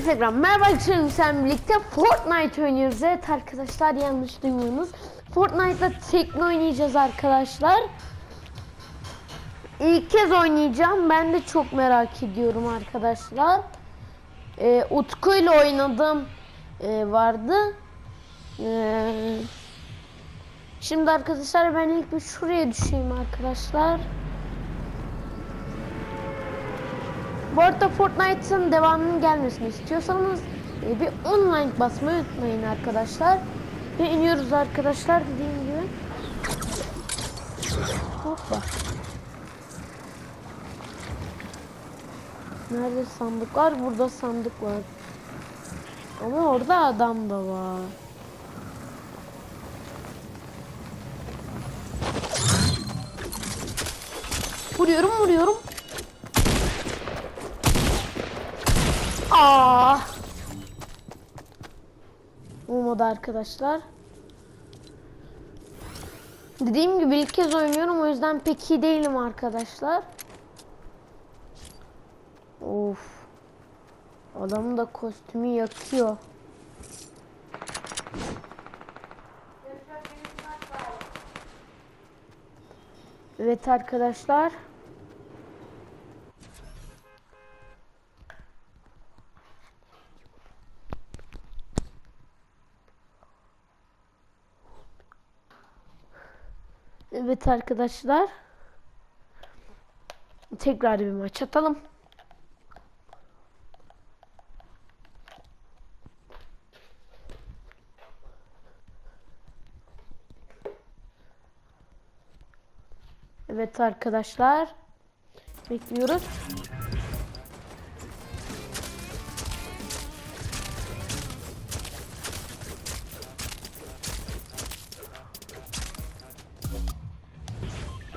Hepinize tekrar merhaba arkadaşlarım sen birlikte Fortnite oynuyoruz. Evet arkadaşlar yanlış duymuyorsunuz. Fortnite'da tekno oynayacağız arkadaşlar. İlk kez oynayacağım. Ben de çok merak ediyorum arkadaşlar. Ee, Utku ile oynadım e, vardı. Ee, şimdi arkadaşlar ben ilk bir şuraya düşeyim arkadaşlar. Bu arada Fortnite'ın devamının gelmesini istiyorsanız e, bir online basmayı unutmayın arkadaşlar. Ve iniyoruz arkadaşlar dediğim gibi. Hoppa. Nerede sandık var? Burada sandık var. Ama orada adam da var. Vuruyorum vuruyorum. Aa. Arkadaşlar. Dediğim gibi ilk kez oynuyorum o yüzden pek iyi değilim arkadaşlar. Of. Adamın da kostümü yakıyor. Evet arkadaşlar. Evet arkadaşlar. Tekrar bir maç atalım. Evet arkadaşlar. Bekliyoruz.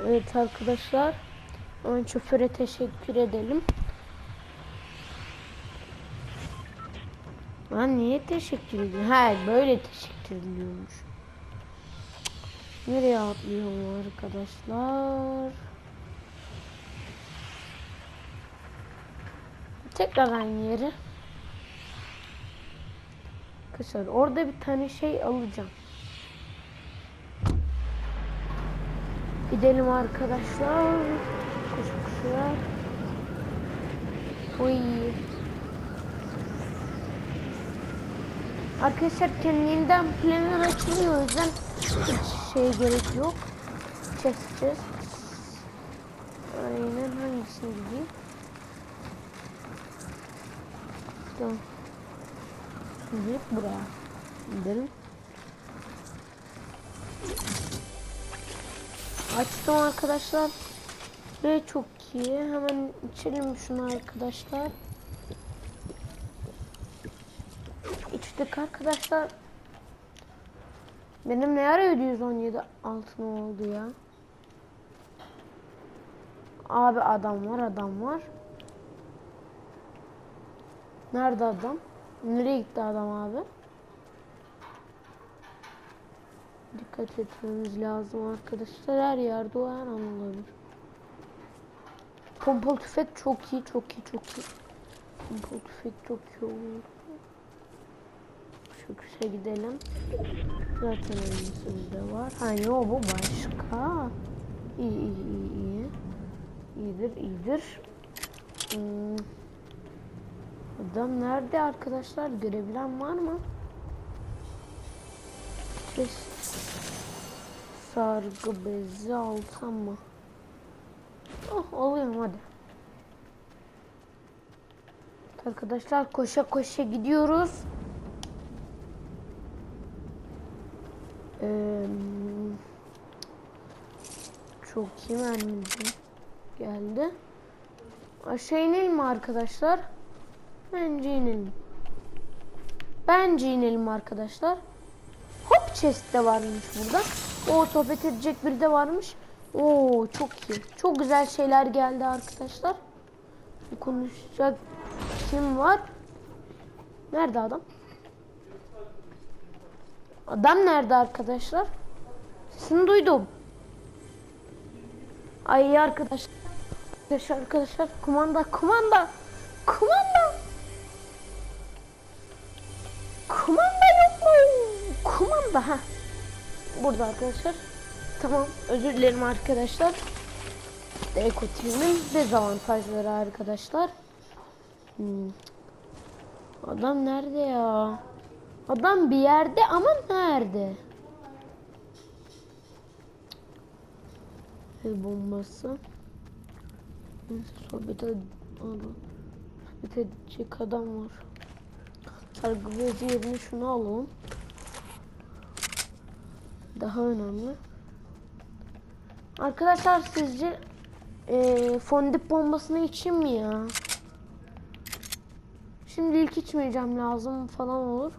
Evet arkadaşlar. Ön şoföre teşekkür edelim. Lan niye teşekkür ediyor? Ha böyle teşekkür ediliyormuş. Nereye atlıyorum arkadaşlar? Tekrar aynı yere. Arkadaşlar orada bir tane şey alacağım. Gidelim arkadaşlar. Koş koşuyor. Uy. Arkadaşlar kendinden planlar açılıyor o yüzden hiç şey gerek yok. Chest. Aynen hangisini gideyim? Tamam. Gidip buraya. Gidelim. Açtım arkadaşlar. Ve çok iyi. Hemen içelim şunu arkadaşlar. İçtik arkadaşlar. Benim ne ara 717 altın oldu ya? Abi adam var adam var. Nerede adam? Nereye gitti adam abi? Dikkat etmemiz lazım arkadaşlar. Her yerde o her an olabilir. Pompalı tüfek çok iyi, çok iyi, çok iyi. Pompalı tüfek çok iyi olur. Şu kışa gidelim. Zaten elbise bizde var. Ha yo bu başka. İyi iyi iyi iyi. İyidir iyidir. Hmm. Adam nerede arkadaşlar? Görebilen var mı? Chest. Sargı bezi alsam mı? Oh alayım hadi. Arkadaşlar koşa koşa gidiyoruz. Ee, çok iyi mermicim geldi. Aşağı inelim mi arkadaşlar? Bence inelim. Bence inelim arkadaşlar. Hop chest de varmış burada. O sohbet edecek biri de varmış. Oo çok iyi. Çok güzel şeyler geldi arkadaşlar. Konuşacak kim var? Nerede adam? Adam nerede arkadaşlar? Sesini duydum. Ay arkadaşlar. Arkadaşlar arkadaşlar kumanda kumanda. Kumanda. Kumanda yok mu? Kumanda ha. Burada arkadaşlar. Tamam özür dilerim arkadaşlar. Ekotimin dezavantajları arkadaşlar. Hmm. Adam nerede ya? Adam bir yerde ama nerede? El bombası. Neyse sohbet edecek adam var. Sargı bezi yerine şunu alalım. Daha önemli. Arkadaşlar sizce e, fondip bombasını içeyim mi ya? Şimdi ilk içmeyeceğim lazım falan olur.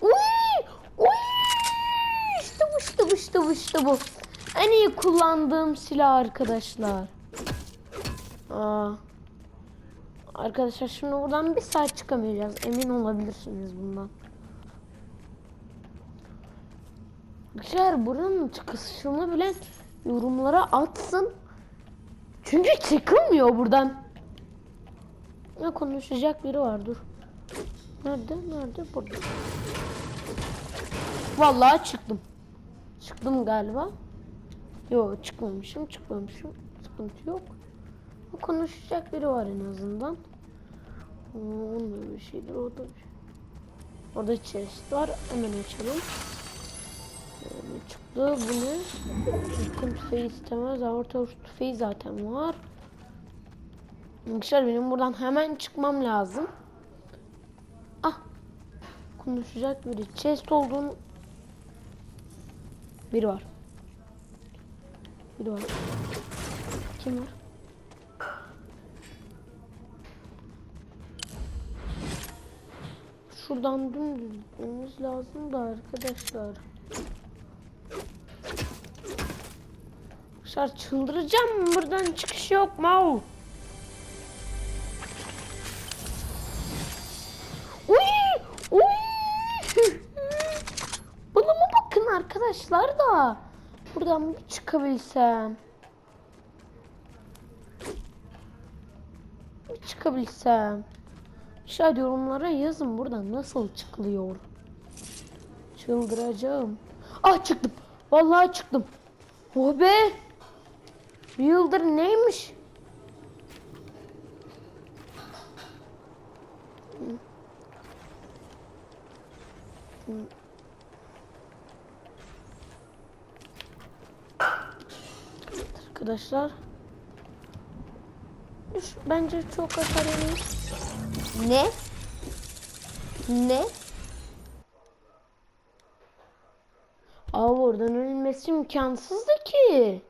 Uy! İşte bu işte bu. En iyi kullandığım silah arkadaşlar. Aa. Arkadaşlar şimdi buradan bir saat çıkamayacağız. Emin olabilirsiniz bundan. Arkadaşlar buranın çıkışını bile yorumlara atsın. Çünkü çıkılmıyor buradan. Ne konuşacak biri var dur. Nerede? Nerede? Burada. Vallahi çıktım. Çıktım galiba. Yok çıkmamışım, çıkmamışım. Sıkıntı yok. Bu konuşacak biri var en azından. Onda bir şeydir orada. bir şey. Orada chest var. Hemen açalım. Çıktı. Bu ne? Yakın tüfeği istemez. Orta tüfeği zaten var. Arkadaşlar benim buradan hemen çıkmam lazım. Ah. Konuşacak biri. Chest olduğunu biri var. Biri var. Kim var? Şuradan dümdüz gitmemiz lazım da arkadaşlar. Arkadaşlar çıldıracağım. Buradan çıkış yok mu? Uy! Uy! Buna bakın arkadaşlar da. Buradan bir çıkabilsem. Bir çıkabilsem. Aşağı yorumlara yazın buradan nasıl çıkılıyor. Çıldıracağım. Ah çıktım. Vallahi çıktım. Oh be. Bir yıldır neymiş? Arkadaşlar. Üş, Bence çok yemiş. Ne? Ne? Aa oradan ölmesi imkansızdı ki.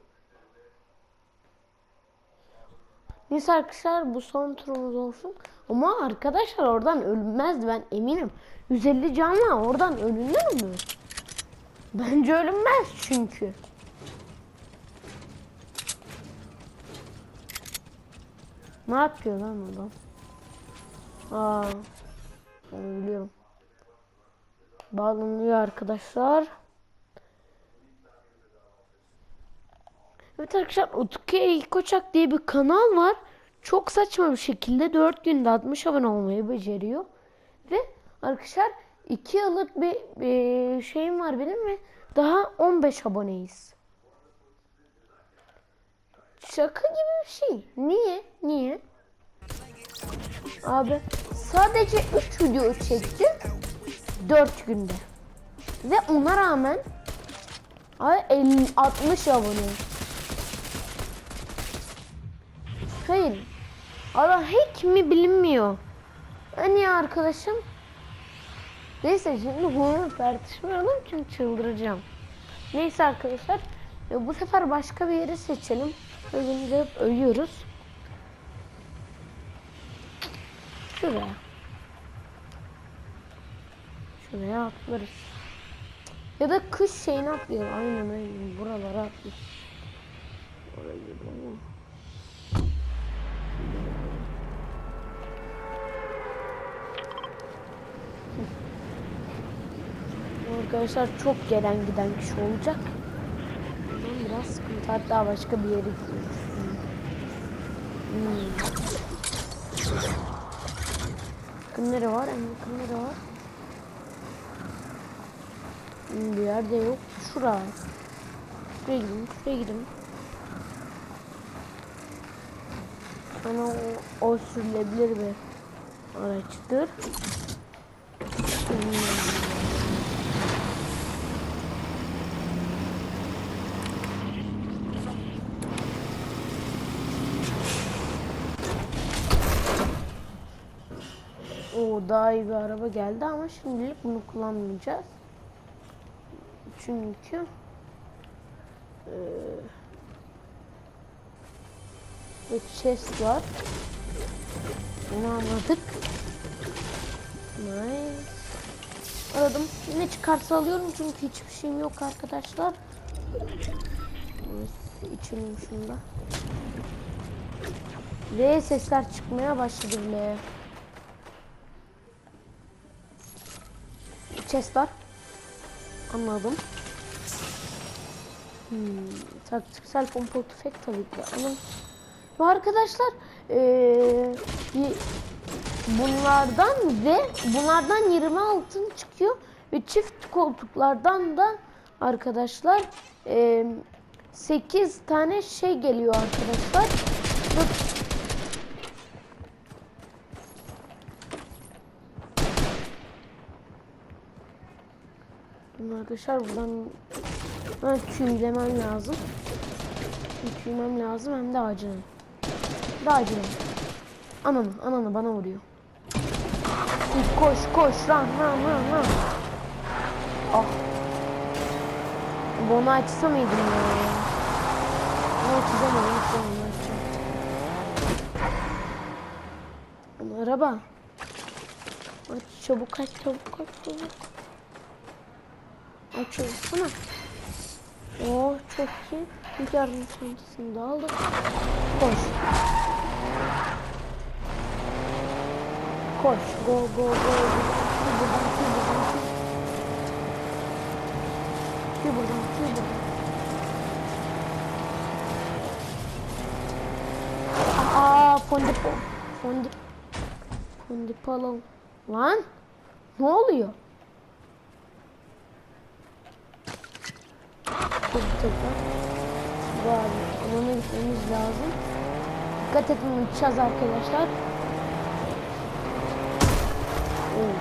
Neyse arkadaşlar bu son turumuz olsun. Ama arkadaşlar oradan ölünmezdi ben eminim. 150 canla oradan ölünür mü? Bence ölünmez çünkü. Ne yapıyor lan adam? Aa, ben biliyorum. Bağlanıyor arkadaşlar. Evet arkadaşlar Utku Koçak diye bir kanal var. Çok saçma bir şekilde 4 günde 60 abone olmayı beceriyor. Ve arkadaşlar 2 yıllık bir, bir şeyim var benim ve daha 15 aboneyiz. Şaka gibi bir şey. Niye? Niye? Abi sadece 3 video çektim 4 günde. Ve ona rağmen abi 50, 60 abone. Hayır. Allah hiç mi bilinmiyor. İyi arkadaşım. Neyse şimdi bunu tartışmayalım çünkü çıldıracağım. Neyse arkadaşlar. e, Bu sefer başka bir yeri seçelim. Ölünce hep ölüyoruz. Şuraya. Şuraya atlarız. Ya da kış şeyini atlayalım. Aynen aynen. Buralara atlarız. Oraya gidelim. Arkadaşlar çok gelen giden kişi olacak. Ondan biraz sıkıntı. Hatta başka bir yere gidiyoruz. Hmm. Var? En yakın nere var? Bir yerde yok. Şura. Şuraya gidin. Şuraya gidin. Ana o, o sürülebilir bir araçtır. Hmm. O daha iyi bir araba geldi ama şimdilik bunu kullanmayacağız. Çünkü bir chest var. Bunu anladık. Nice. Aradım. Ne çıkarsa alıyorum çünkü hiçbir şeyim yok arkadaşlar. İçelim şunda. Ve sesler çıkmaya başladı bile. Chest var. Anladım. Hmm, taktiksel pompa tüfek tabii ki. Ama ve arkadaşlar eee, y- bunlardan ve bunlardan 20 altın çıkıyor ve çift koltuklardan da arkadaşlar eee 8 tane şey geliyor arkadaşlar. Ve Şimdi Arkadaşlar buradan ben tüylemem lazım. Tüymem lazım hem de. Hem de acilen. Ananı, ananı bana vuruyor. Koş koş lan lan lan lan. Ah. Bunu açsa mıydım ya? Bunu açacağım onu açacağım onu araba. Aç çabuk aç çabuk aç çabuk. Açılsana. Oo çok iyi. Bir yardım çantasını da aldık. Koş. Koş. Go go go. Buradan tüy buradan tüy. Tüy buradan tüy buradan. Aa fondip fondip fondip alalım. Lan ne oluyor? Dur tekrar. Bu abi alana gitmemiz lazım. Dikkat edin uçacağız arkadaşlar. Oo.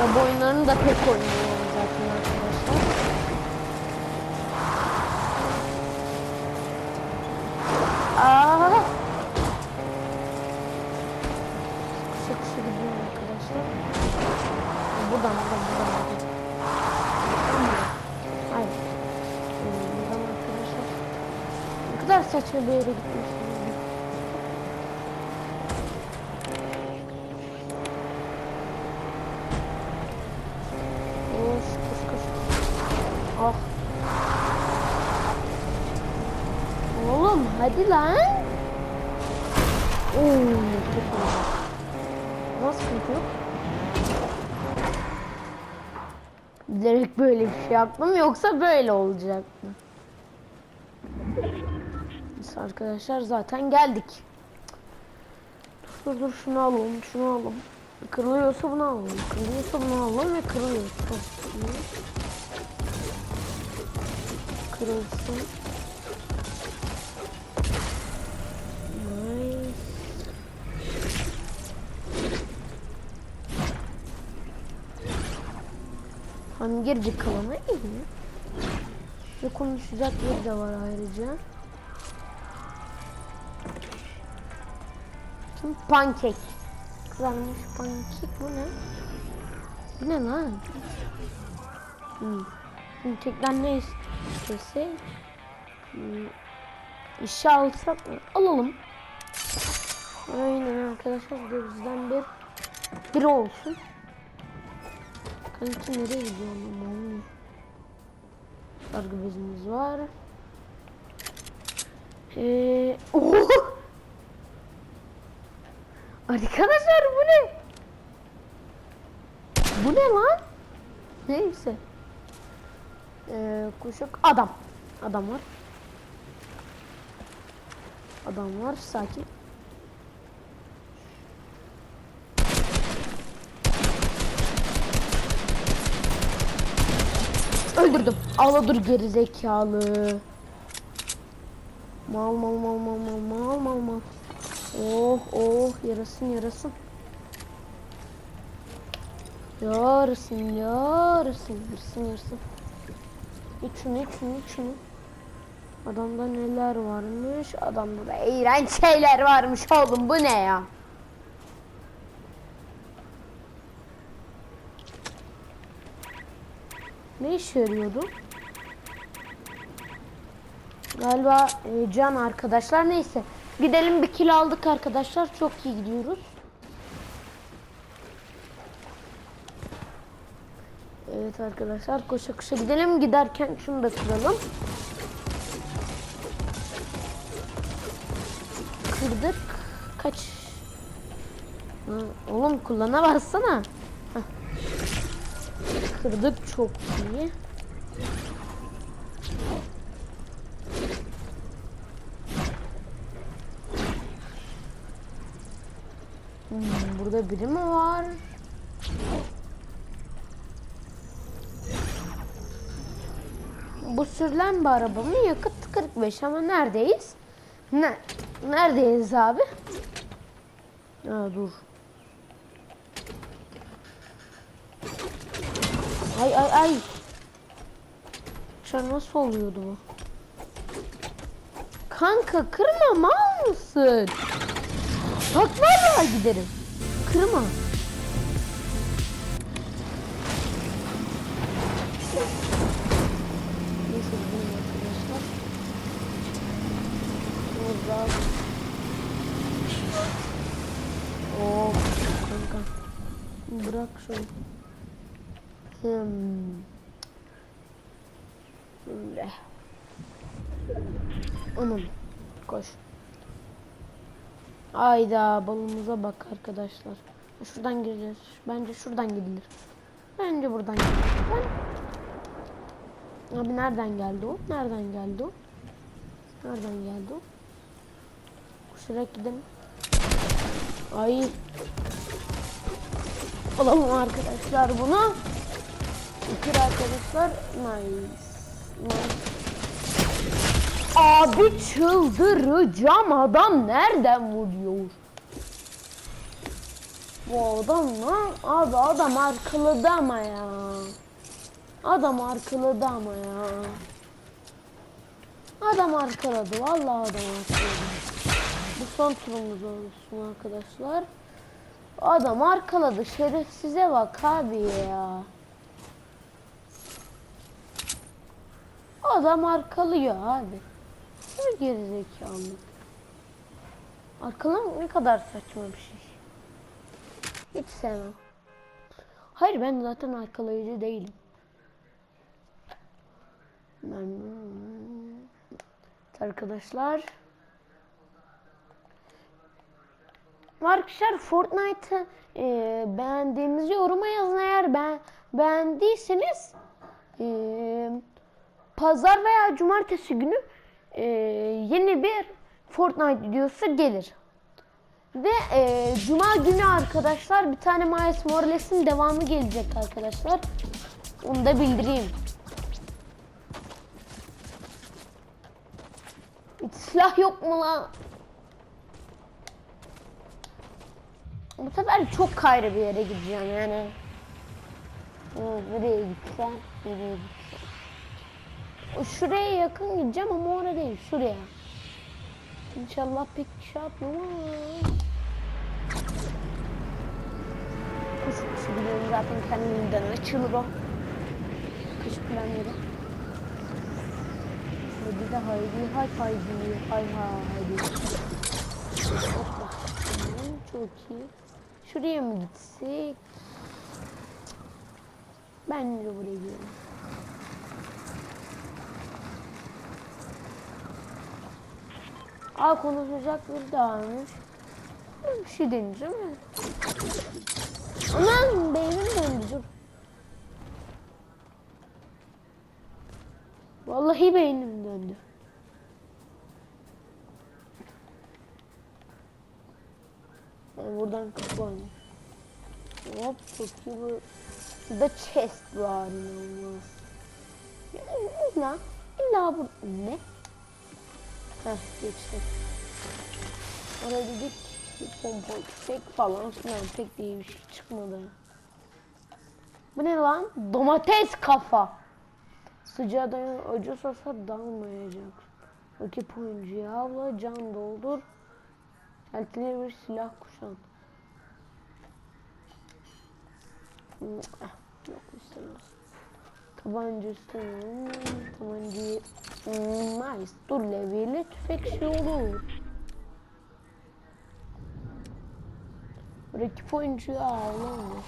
Ya bu oyunlarını da pek oynuyorum zaten arkadaşlar. Aa! Kısa kısa gidiyor arkadaşlar. Buradan buradan. buradan. Saçma bir yere koş. Ah. Hadi lan. Oo. Nasıl sıkıntı yok? Bilerek böyle bir şey yaptım yoksa böyle olacaktı. Biz arkadaşlar zaten geldik. Dur dur şunu alalım şunu alalım. Kırılıyorsa bunu alalım. Kırılıyorsa bunu alalım ve kırılıyorsa. Kırılsın. Nice. Hamburgerci kalanı iyi. Ve konuşacak bir de var ayrıca. Kim? Pankek. Kızarmış pankek bu ne? Bu ne lan? Hmm. Şimdi tekrar ne istese? Hmm. İşe alsak mı? Alalım. Aynen arkadaşlar bizden bir bir olsun. Kanki nereye gidiyor oğlum? Sargı bezimiz var. Ee! Arkadaşlar bu ne? Bu ne lan? Neyse. Ee, kuşak adam. Adam var. Adam var sakin. Öldürdüm. Ağla dur geri zekalı. Mal mal mal mal mal mal mal mal. Oh oh yarasın yarasın. Yarasın yarasın yarasın yarasın. İç şunu iç şunu iç şunu. Adamda neler varmış? Adamda da iğrenç şeyler varmış oğlum bu ne ya? Ne işe yarıyordu? Galiba e, can arkadaşlar neyse. Gidelim bir kilo aldık arkadaşlar. Çok iyi gidiyoruz. Evet arkadaşlar koşa koşa gidelim. Giderken şunu da kıralım. Kırdık. Kaç? Ha, oğlum kullana bassana. Hah. Kırdık çok iyi. Hmm, burada biri mi var? Bu sürülen bir araba mı? Yakıt 45 ama neredeyiz? Ne? Neredeyiz abi? Ha, dur. Ay ay ay. Şu nasıl oluyordu bu? Kanka kırma mal mısın? Bak vallahi giderim. Kırma. Neyse arkadaşlar. Burada. Oh kanka. Bırak şunu. Hmm. Aman koş. Ayda balonumuza bak arkadaşlar. Şuradan gireceğiz. Bence şuradan gidilir. Bence buradan gidilir. Ben... Abi nereden geldi o? Nereden geldi o? Nereden geldi o? Koşarak gidelim. Ay. Alalım arkadaşlar bunu. Bitir arkadaşlar. Nice. Nice. Abi çıldıracağım adam nereden vuruyor? Bu adam lan abi adam arkaladı ama ya. Adam arkaladı ama ya. Adam arkaladı vallahi adam arkaladı. Bu son turumuz olsun arkadaşlar. Adam arkaladı şerefsize bak abi ya. Adam arkalıyor abi. Ne gerizekalı. Arkalamak ne kadar saçma bir şey. Hiç sevmem. Hayır ben zaten arkalayıcı değilim. Arkadaşlar. Arkadaşlar Fortnite'ı e, beğendiğinizi yoruma yazın eğer ben beğendiyseniz e, pazar veya cumartesi günü e, yeni bir Fortnite videosu gelir. Ve e, cuma günü arkadaşlar bir tane Miles Morales'in devamı gelecek arkadaşlar. Onu da bildireyim. Hiç silah yok mu lan? Bu sefer çok kayrı bir yere gideceğim yani. Nereye gitsem? Nereye gitsem? Şuraya yakın gideceğim ama oraya değil. Şuraya. İnşallah pek şey yapmam ama. Gidiyorum zaten kendimden açılır o. Kış planları. Hadi de haydi hay haydi hay haydi. Hoppa. Çok iyi. Şuraya mı gitsek? Bence buraya gidelim. Aa konuşacak bir daha varmış. Bir şey deneyeceğim? Aman beynim döndü dur. Vallahi beynim döndü. Yani buradan kapı oynuyor. Hop çok iyi bu. Burada chest var inanılmaz. İlla, illa bu ne? Heh geçtim. Oraya dedik bir pompa tüfek falan filan pek de iyi bir şey çıkmadı. Bu ne lan? Domates kafa. Sıcağa dayan acı sosa dalmayacak. Rakip oyuncuyu avla can doldur. Eltileri bir silah kuşan. Yok istemez. Tabanca istemiyorum. Tabancayı... Nice. Dur levyeli tüfek şey olur. Rakip oyuncuyu avlamıyor.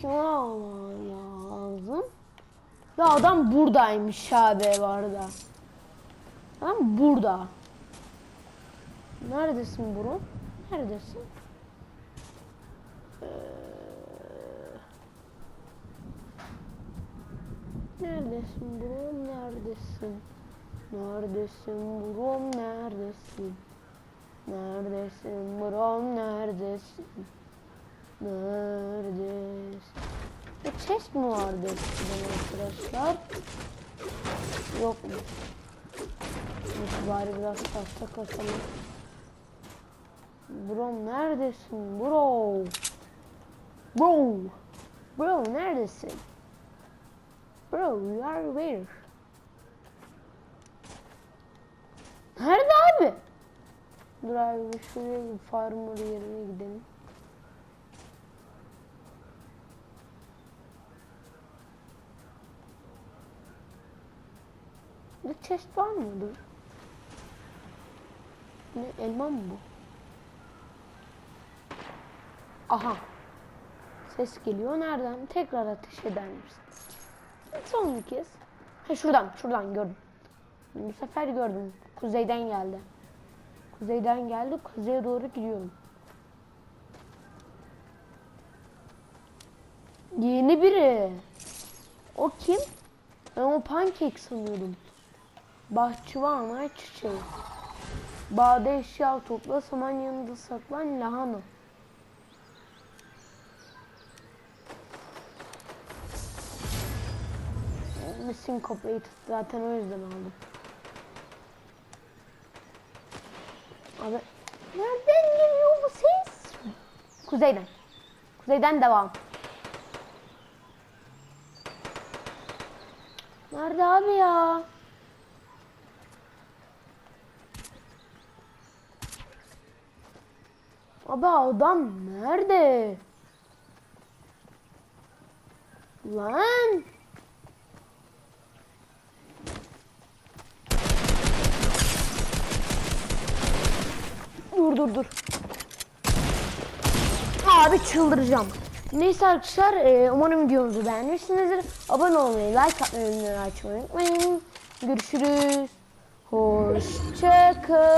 Kim alman lazım? Ya adam buradaymış abi arada. Adam burada. Neredesin bro? Neredesin? Ee, Neredesin bro? Neredesin? Neredesin bro? Neredesin? Neredesin bro? Neredesin? Neredesin? Bir chest mi vardı eskiden arkadaşlar? Yok mu? Neyse bari biraz tahta kasalım. Bro neredesin bro? Bro. Bro neredesin? Bro you are where? Nerede abi? Dur abi şuraya bir farmer yerine gidelim. Bir chest var mı? Dur. Ne elma mı bu? Aha. Ses geliyor. Nereden? Tekrar ateş eder misin? Son bir kez. Ha şuradan, şuradan gördüm. Bu sefer gördüm. Kuzeyden geldi. Kuzeyden geldi. Kuzeye doğru gidiyorum. Yeni biri. O kim? Ben o pancake sanıyordum. Bahçıvan ay çiçeği. Bağda eşya topla, saman yanında saklan lahana. Complete. Zaten o yüzden aldım. Abi nereden geliyor bu ses? Kuzeyden. Kuzeyden devam. Nerede abi ya? Abi adam nerede? Lan! Dur dur dur. Abi çıldıracağım. Neyse arkadaşlar e, umarım videomuzu beğenmişsinizdir. Abone olmayı, like atmayı, açmayı unutmayın. Görüşürüz. Hoşçakalın.